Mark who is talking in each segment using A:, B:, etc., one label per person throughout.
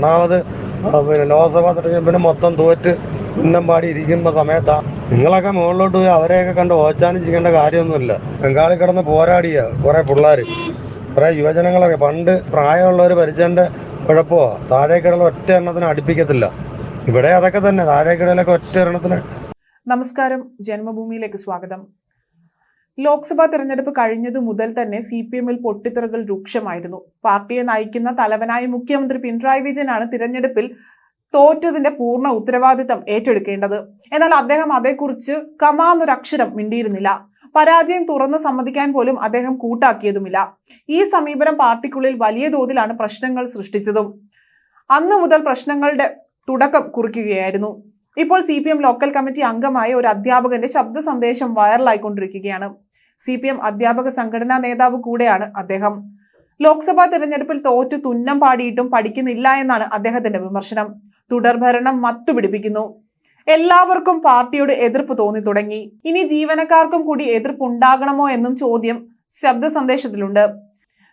A: ഒന്നാമത് പിന്നെ ലോക്സഭാ തെരഞ്ഞെടുപ്പിന് മൊത്തം തോറ്റ് ഉന്നമ്പാടി ഇരിക്കുന്ന സമയത്താണ് നിങ്ങളൊക്കെ മുകളിലോട്ട് പോയി അവരെയൊക്കെ കണ്ട് ഓച്ചാനും ചെയ്യേണ്ട കാര്യമൊന്നുമില്ല. ബംഗാളിൽ കിടന്ന് പോരാടിയ കുറെ പിള്ളേർ കുറെ യുവജനങ്ങളൊക്കെ. പണ്ട് പ്രായമുള്ളവർ ഭരിച്ചതിന്റെ കുഴപ്പമോ? താഴേക്കിടയിൽ ഒറ്റ എണ്ണത്തിന് അടുപ്പിക്കത്തില്ല. ഇവിടെ അതൊക്കെ തന്നെ. താഴേക്കിടയിലൊക്കെ ഒറ്റ എണ്ണത്തിന്
B: നമസ്കാരം. ജന്മഭൂമിയിലേക്ക് സ്വാഗതം. ലോക്സഭാ തെരഞ്ഞെടുപ്പ് കഴിഞ്ഞതു മുതൽ തന്നെ സി പി എമ്മിൽ പൊട്ടിത്തെറികൾ രൂക്ഷമായിരുന്നു. പാർട്ടിയെ നയിക്കുന്ന തലവനായ മുഖ്യമന്ത്രി പിണറായി വിജയനാണ് തിരഞ്ഞെടുപ്പിൽ തോറ്റതിന്റെ പൂർണ ഉത്തരവാദിത്തം ഏറ്റെടുക്കേണ്ടത്. എന്നാൽ അദ്ദേഹം അതേക്കുറിച്ച് കമാന്നൊരക്ഷരം മിണ്ടിയിരുന്നില്ല. പരാജയം തുറന്ന് സമ്മതിക്കാൻ പോലും അദ്ദേഹം കൂട്ടാക്കിയതുമില്ല. ഈ സമീപനം പാർട്ടിക്കുള്ളിൽ വലിയ തോതിലാണ് പ്രശ്നങ്ങൾ സൃഷ്ടിച്ചതും. അന്നു മുതൽ പ്രശ്നങ്ങളുടെ തുടക്കം കുറിക്കുകയായിരുന്നു. ഇപ്പോൾ സി ലോക്കൽ കമ്മിറ്റി അംഗമായ ഒരു അധ്യാപകന്റെ ശബ്ദ സന്ദേശം വൈറലായിക്കൊണ്ടിരിക്കുകയാണ്. സി പി എം അധ്യാപക സംഘടനാ നേതാവ് കൂടെയാണ് അദ്ദേഹം. ലോക്സഭാ തെരഞ്ഞെടുപ്പിൽ തോറ്റു തുന്നം പാടിയിട്ടും പഠിക്കുന്നില്ല എന്നാണ് അദ്ദേഹത്തിന്റെ വിമർശനം. തുടർഭരണം മത്തുപിടിപ്പിക്കുന്നു. എല്ലാവർക്കും പാർട്ടിയോട് എതിർപ്പ് തോന്നി തുടങ്ങി. ഇനി ജീവനക്കാർക്കും കൂടി എതിർപ്പ് ഉണ്ടാകണമോ എന്നും ചോദ്യം ശബ്ദ സന്ദേശത്തിലുണ്ട്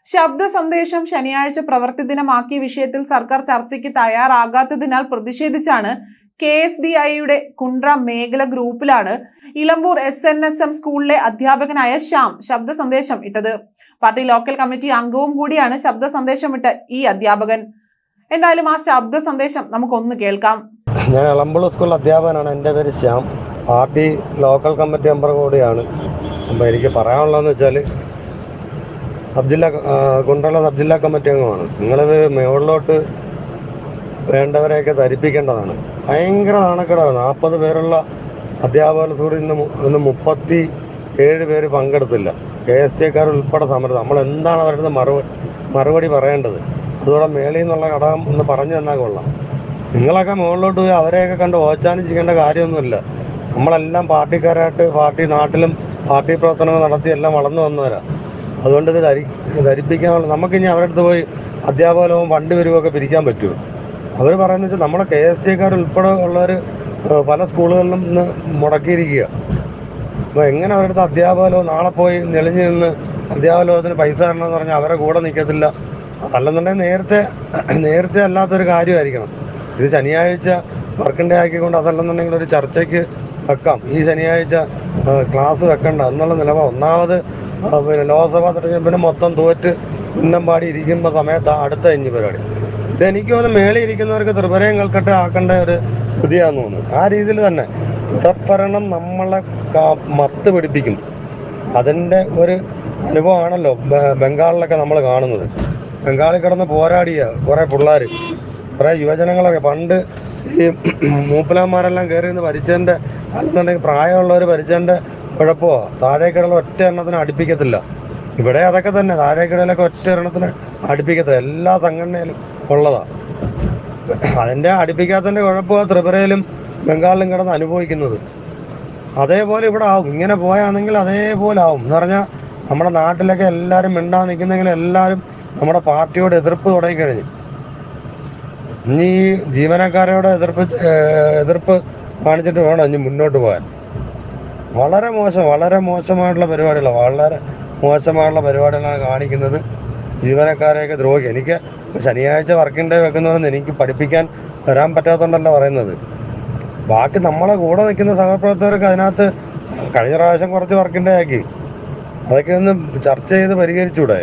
B: ശബ്ദ സന്ദേശം ശനിയാഴ്ച പ്രവൃത്തി ദിനമാക്കിയ വിഷയത്തിൽ സർക്കാർ ചർച്ചയ്ക്ക് തയ്യാറാകാത്തതിനാൽ പ്രതിഷേധിച്ചാണ് കെ എസ് ഡി ഐയുടെ കുണ്ട്ര മേഖല ഗ്രൂപ്പിലാണ് Elampur S N S M സ്കൂളിലെ അധ്യാപകനായ ശ്യാം ശബ്ദ സന്ദേശം ഇട്ടത്. പാർട്ടി ലോക്കൽ കമ്മിറ്റി അംഗവും കൂടിയാണ് ശബ്ദ സന്ദേശം ഇട്ട ഈ അധ്യാപകൻ. എന്തായാലും ആ ശബ്ദ സന്ദേശം നമുക്കൊന്ന് കേൾക്കാം.
A: ഞാൻ ഇളമ്പൂർ സ്കൂൾ അധ്യാപകനാണ്. എന്റെ പേര് Shyam. Party local committee member കൂടിയാണ്. അപ്പോൾ എനിക്ക് പറയാനുള്ളതെന്ന് വെച്ചാൽ അബ്ദുല്ല കുണ്ടള സബ് കമ്മിറ്റി അംഗമാണ്. നിങ്ങളിത് മുകളിലോട്ട് വേണ്ടവരെയൊക്കെ ധരിപ്പിക്കേണ്ടതാണ്. ഭയങ്കര നാണക്കേടാണ്. നാൽപ്പത് പേരുള്ള അധ്യാപകർ കൂടി ഇന്ന് ഇന്ന് മുപ്പത്തി ഏഴ് പേര് പങ്കെടുത്തില്ല. കെ എസ് ടിക്കാർ ഉൾപ്പെടെ സമരം. നമ്മൾ എന്താണ് അവരുടെ മറുപടി മറുപടി പറയേണ്ടത്? അതുകൂടെ മേളിൽ നിന്നുള്ള ഘടകം ഒന്ന് പറഞ്ഞു തന്നാൽ കൊള്ളാം. നിങ്ങളൊക്കെ മുകളിലോട്ട് പോയി അവരെയൊക്കെ കണ്ട് ഓച്ചാനും ചെയ്യേണ്ട കാര്യമൊന്നുമില്ല. നമ്മളെല്ലാം പാർട്ടിക്കാരായിട്ട് പാർട്ടി നാട്ടിലും പാർട്ടി പ്രവർത്തനങ്ങൾ നടത്തി എല്ലാം വളർന്നു വന്നവരാ. അതുകൊണ്ട് ഇത് ധരി ധരിപ്പിക്കാനുള്ള നമുക്കിനി അവരുടെ അടുത്ത് പോയി അധ്യാപകലവും ഫണ്ട് വരുമൊക്കെ പിരിക്കാൻ പറ്റുമോ? അവർ പറയുന്നത് വെച്ചാൽ നമ്മുടെ കെ എസ് ടിക്കാർ ഉൾപ്പെടെ ഉള്ളവർ പല സ്കൂളുകളിലും ഇന്ന് മുടക്കിയിരിക്കുക. അപ്പോൾ എങ്ങനെ അവരുടെ അടുത്ത് അധ്യാപകലോ നാളെ പോയി നെളിഞ്ഞു നിന്ന് അധ്യാപകലോകത്തിന് പൈസ തരണമെന്ന് പറഞ്ഞാൽ അവരെ കൂടെ നിൽക്കത്തില്ല അതല്ലെന്നുണ്ടെങ്കിൽ നേരത്തെ നേരത്തെ അല്ലാത്തൊരു കാര്യമായിരിക്കണം. ഇത് ശനിയാഴ്ച വർക്കിംഗ് ഡേ ആക്കിക്കൊണ്ട് അതല്ലെന്നുണ്ടെങ്കിൽ ഒരു ചർച്ചയ്ക്ക് വെക്കാം. ഈ ശനിയാഴ്ച ക്ലാസ് വെക്കണ്ട. എന്നുള്ള നിലപാട് ഒന്നാമത് പിന്നെ ലോക്സഭാ തെരഞ്ഞെടുപ്പിന് മൊത്തം തോറ്റ് ഉന്നമ്പാടി ഇരിക്കുന്ന സമയത്താണ് അടുത്ത ഇഞ്ചി പരിപാടി. എനിക്ക് തോന്നുന്നു മേളിൽ ഇരിക്കുന്നവർക്ക് ത്രിപുരയും കൽക്കട്ട ആക്കേണ്ട ഒരു സ്ഥിതിയാന്ന് തോന്നുന്നു. ആ രീതിയിൽ തന്നെ തുടർഭരണം നമ്മളെ മത്ത് പിടിപ്പിക്കും. അതിന്റെ ഒരു അനുഭവമാണല്ലോ ബംഗാളിലൊക്കെ നമ്മൾ കാണുന്നത്. ബംഗാളിൽ കിടന്ന് പോരാടിയ കുറേ പിള്ളേർ കുറേ യുവജനങ്ങളൊക്കെ പണ്ട് ഈ മൂപ്പലാന്മാരെല്ലാം കയറി നിന്ന് ഭരിച്ചതിന്റെ അല്ലെന്നുണ്ടെങ്കിൽ പ്രായമുള്ളവർ ഭരിച്ചതിന്റെ കുഴപ്പമോ? താഴേക്കിടയിൽ ഒറ്റ എണ്ണത്തിന് അടുപ്പിക്കത്തില്ല. ഇവിടെ അതൊക്കെ തന്നെ താഴേക്കിടയിലൊക്കെ ഒറ്റ എണ്ണത്തിന് അടുപ്പിക്കത്തില്ല. എല്ലാ സംഘടനയിലും ഉള്ളതാണ് അതിന്റെ അടുപ്പിക്കാത്തതിന്റെ കുഴപ്പമാണ് ത്രിപുരയിലും ബംഗാളിലും കിടന്ന് അനുഭവിക്കുന്നത്. അതേപോലെ ഇവിടെ ആവും. ഇങ്ങനെ പോയാണെങ്കിൽ അതേപോലെ ആവും. എന്ന് പറഞ്ഞാൽ നമ്മുടെ നാട്ടിലൊക്കെ എല്ലാവരും മിണ്ടാൻ നിൽക്കുന്നെങ്കിൽ എല്ലാവരും നമ്മുടെ പാർട്ടിയോട് എതിർപ്പ് തുടങ്ങിക്കഴിഞ്ഞു. ഇനി ജീവനക്കാരോട് എതിർപ്പ് എതിർപ്പ് കാണിച്ചിട്ട് വേണം ഇനി മുന്നോട്ട് പോകാൻ. വളരെ മോശം വളരെ മോശമായിട്ടുള്ള പരിപാടികളാണ് വളരെ മോശമായിട്ടുള്ള പരിപാടികളാണ് കാണിക്കുന്നത്. ജീവനക്കാരെയൊക്കെ ദ്രോഹിക്കുക. എനിക്ക് ശനിയാഴ്ച വർക്കിംഗ് ഡേ വെക്കുന്നതെന്ന് എനിക്ക് പഠിപ്പിക്കാൻ വരാൻ പറ്റാത്തതുകൊണ്ടല്ല പറയുന്നത്. ബാക്കി നമ്മളെ കൂടെ നിൽക്കുന്ന സഹപ്രവർത്തകർക്ക് അതിനകത്ത് കഴിഞ്ഞ പ്രാവശ്യം കുറച്ച് വർക്കിംഗ് ഡേ ആക്കി. അതൊക്കെ ഒന്ന് ചർച്ച ചെയ്ത് പരിഹരിച്ചൂടെ?